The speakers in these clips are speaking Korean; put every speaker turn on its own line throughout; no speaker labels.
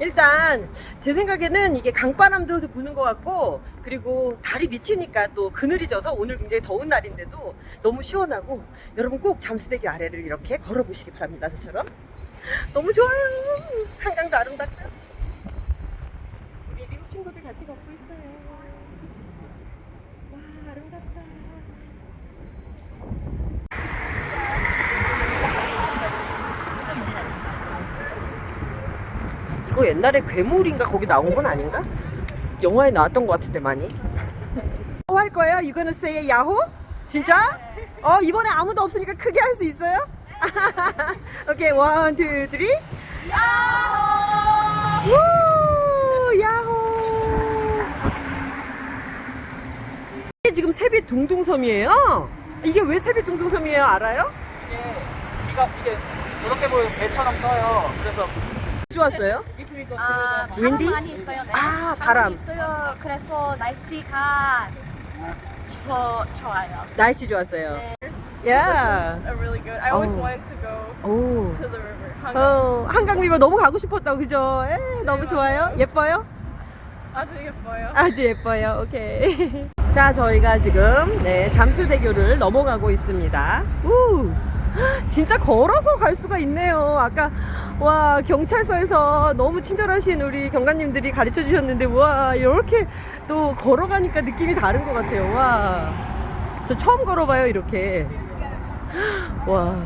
일단 제 생각에는 이게 강바람도 부는 것 같고 그리고 달이 밑이니까 또 그늘이 져서 오늘 굉장히 더운 날인데도 너무 시원하고 여러분 꼭 잠수대교 아래를 이렇게 걸어보시기 바랍니다 저처럼. 너무 좋아요. 한강도 아름답다. 우리 미국 친구들 같이 걷고 있어요. 와 아름답다 이거 옛날에 괴물인가 거기 나온 건 아닌가? 영화에 나왔던 것 같은데 많이. 뭐 할 거예요? 이거는 say 야호? 진짜? 어 이번에 아무도 없으니까 크게 할 수 있어요? 오케이 원, 투, 쓰리. 야호! 우, 야호! 이게 지금 세빛 둥둥섬이에요. 이게 왜 세빛 둥둥섬이에요? 알아요?
이게 비가 이게 저렇게 보여 배처럼 떠요. 그래서
좋았어요?
아, 바람
윈디?
많이 있어요. 네.
아, 바람.
있어요. 그래서 날씨가 저 좋아요.
날씨 좋았어요.
네.
야.
a really good. I always
Oh.
wanted to go
오.
to the river. 한강.
어, 한강 리버 너무 가고 싶었다고 그죠? 에, 너무
네,
좋아요.
맞아요.
예뻐요?
아주 예뻐요.
아주 예뻐요. 오케이. 자, 저희가 지금 네, 잠수대교를 넘어가고 있습니다. 우! 진짜 걸어서 갈 수가 있네요. 아까 와 경찰서에서 너무 친절하신 우리 경관님들이 가르쳐 주셨는데 와 이렇게 또 걸어가니까 느낌이 다른 것 같아요. 와, 저 처음 걸어봐요 이렇게. 와.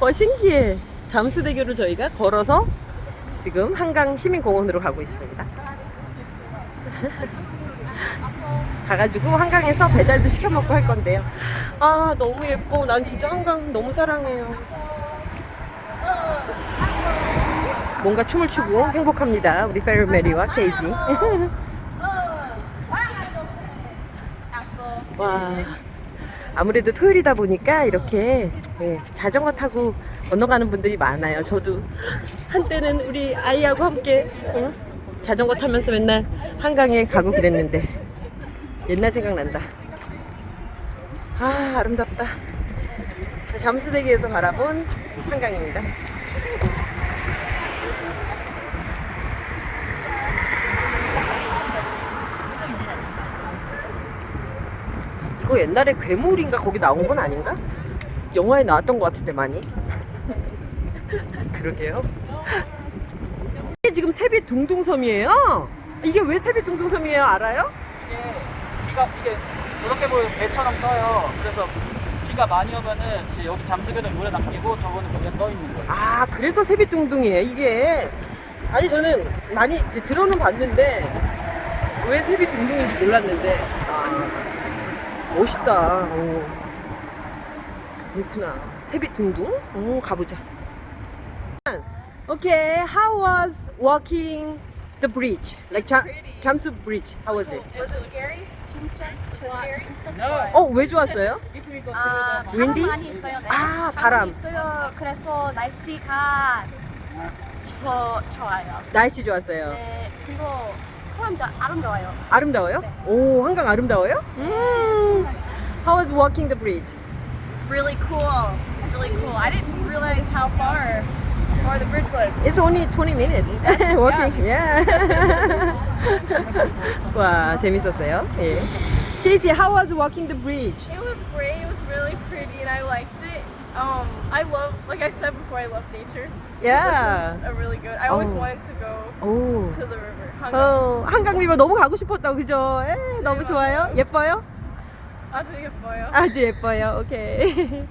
와 신기해. 잠수대교를 저희가 걸어서 지금 한강 시민공원으로 가고 있습니다. 가가지고 한강에서 배달도 시켜 먹고 할 건데요. 아 너무 예뻐. 난 진짜 한강 너무 사랑해요. 뭔가 춤을 추고 행복합니다. 우리 페르 메리와 케이지. 와 아무래도 토요일이다 보니까 이렇게 예, 자전거 타고 건너가는 분들이 많아요. 저도 한때는 우리 아이하고 함께 응? 자전거 타면서 맨날 한강에 가고 그랬는데 옛날 생각난다. 아 아름답다. 자, 잠수대기에서 바라본 한강입니다. 이거 옛날에 괴물인가 거기 나온 건 아닌가? 영화에 나왔던 것 같은데 많이. 그러게요. 이게 지금 세빛 둥둥섬이에요. 이게 왜 세빛 둥둥섬이에요? 알아요?
이게 비가 이게 저렇게 보여 배처럼 떠요. 그래서 비가 많이 오면은 이제 여기 잠수교는 물에 남기고 저거는 물에 떠 있는 거예요.
아, 그래서 세빛 둥둥이에요. 이게 아니 저는 많이 이제 들어는 봤는데 왜 세빛 둥둥인지 몰랐는데 아, 멋있다. 오. 그렇구나. 세빛 둥둥? 오, 가보자. Okay, how was walking the bridge? Like 잠, 잠수 bridge. How was it?
Was it scary? 진짜 좋아. 진짜
네.
좋아요.
어, 왜 좋았어요?
아, 바람
윈디?
많이 있어요. 네.
아, 바람.
바람이 있어요. 그래서 날씨가 저 좋아요.
날씨 좋았어요.
네. 그리고 사람도 아름다워요.
아름다워요?
네.
오, 한강 아름다워요? 음. How was walking the bridge?
It's really cool. It's really cool. I didn't realize how far far the bridge was.
It's only 20 minutes walking. Yeah. 와, 재밌었어요. 예. Casey, how was walking the bridge?
It was great. It was really pretty, and I liked it. Um, I love, like I said before, I love nature.
Yeah.
This is a really good. I always
Oh.
wanted to go
오.
to the river. 한강.
어, 한강 리버 너무 가고 싶었다고 그죠? 에, 너무
네,
좋아요.
맞아요.
예뻐요?
아주 예뻐요.
아주 예뻐요. 오케이.